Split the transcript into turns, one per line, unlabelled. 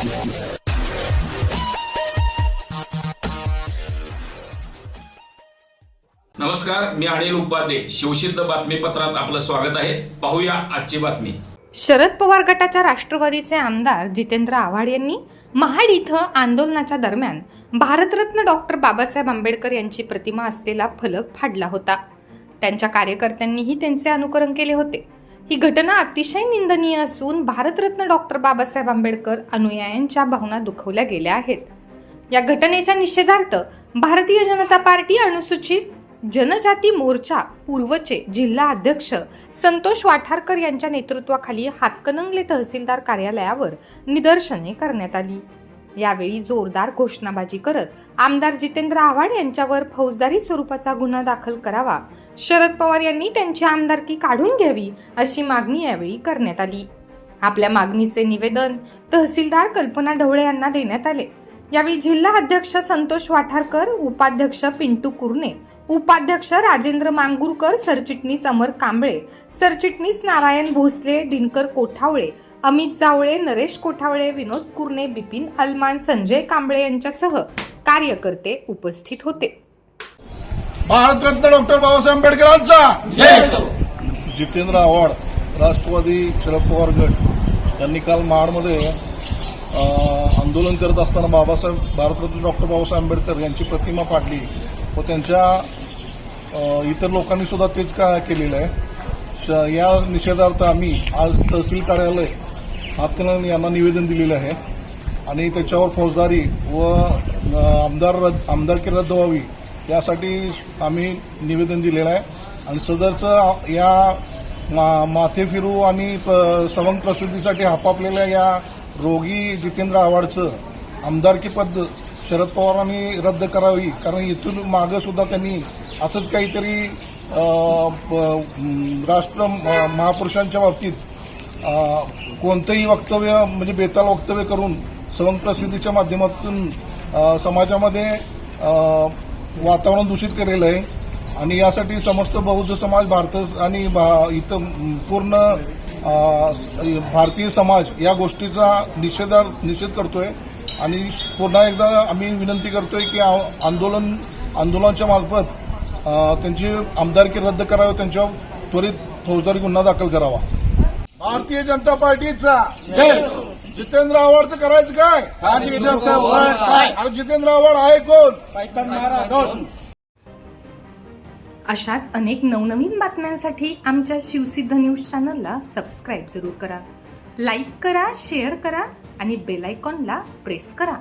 नमस्कार मी अनिल उपाध्ये. शिवसिद्ध बातमीपत्रात आपलं स्वागत आहे. पाहूया आजची बातमी.
शरद पवार गटाच्या राष्ट्रवादीचे आमदार जितेंद्र आव्हाड यांनी महाड इथं आंदोलनाच्या दरम्यान भारतरत्न डॉक्टर बाबासाहेब आंबेडकर यांची प्रतिमा असलेला फलक फाडला होता. त्यांच्या कार्यकर्त्यांनीही त्यांचे अनुकरण केले होते. ही घटना अतिशय निंदनीय असून भारतरत्न डॉक्टर बाबासाहेब आंबेडकर अनुयायांच्या भावना दुखवल्या गेल्या आहेत. या घटनेच्या निषेधार्थ भारतीय जनता पार्टी अनुसूचित जनजाती मोर्चा पूर्वचे जिल्हा अध्यक्ष संतोष वाठारकर यांच्या नेतृत्वाखाली हातकणंगले तहसीलदार कार्यालयावर निदर्शने करण्यात आली. यावेळी जोरदार घोषणाबाजी करत आमदार जितेंद्र आव्हाड यांच्यावर फौजदारी स्वरूपाचा गुन्हा दाखल करावा. शरद पवार यांनी त्यांची आमदारकी काढून घ्यावी अशी मागणी यावेळी करण्यात आली. आपल्या मागणीचे निवेदन तहसीलदार कल्पना ढवळे यांना देण्यात आले. यावेळी जिल्हा अध्यक्ष संतोष वाठारकर उपाध्यक्ष पिंटू कुरणे उपाध्यक्ष राजेंद्र मांगुरकर सरचिटणीस अमर कांबळे सरचिटणीस नारायण भोसले दिनकर कोठावळे अमित जावळे नरेश कोठावळे विनोद कुरणे बिपिन अलमान संजय कांबळे यांच्यासह कार्यकर्ते उपस्थित होते.
भारतरत्न डॉक्टर बाबासाहेब आंबेडकरांचा! जितेंद्र आव्हाड राष्ट्रवादी शरद पवार गट यांनी काल महाडमध्ये आंदोलन करत असताना बाबासाहेब भारतरत्न डॉक्टर बाबासाहेब आंबेडकर यांची प्रतिमा पाडली व त्यांच्या इतर लोकांनी सुद्धा तेच का केलेलं आहे? श या निषेधार्थ आम्ही आज तहसील कार्यालय हातकणंगले यांना निवेदन दिलेलं आहे. आणि त्याच्यावर फौजदारी व आमदार रद्द आमदारकी रद्द व्हावी यासाठी आम्ही निवेदन दिलेलं आहे. आणि सदरचं या मा माथे फिरू आणि प- सवंग प्रसिद्धीसाठी हापापलेल्या या रोगी जितेंद्र आव्हाडचं आमदारकी पद शरद पवारांनी रद्द करावी. कारण इथून मागं सुद्धा त्यांनी असंच काहीतरी प- राष्ट्र महापुरुषांच्या बाबतीत कोणतंही वक्तव्य म्हणजे बेताल वक्तव्य करून सवंग प्रसिद्धीच्या माध्यमातून समाजामध्ये वातावरण दूषित केलेलं आहे. आणि यासाठी समस्त बौद्ध समाज भारत आणि भा- इथं पूर्ण भारतीय समाज या गोष्टीचा निषेधार निषेध करतोय. आणि पुन्हा एकदा आम्ही विनंती करतोय की आंदोलन आंदोलनाच्या मार्फत त्यांची आमदारकी रद्द करावी त्यांच्यावर त्वरित फौजदारी गुन्हा दाखल करावा. भारतीय जनता पार्टीचा जितेंद्र आव्हाडचं करायचं काय? अरे जितेंद्र आव्हाड आहे कोण?
अशाच अनेक नवनवीन बातम्यांसाठी आमच्या शिवसिद्ध न्यूज चॅनलला सबस्क्राईब जरूर करा. लाईक करा शेअर करा आणि बेल आयकॉनला प्रेस करा.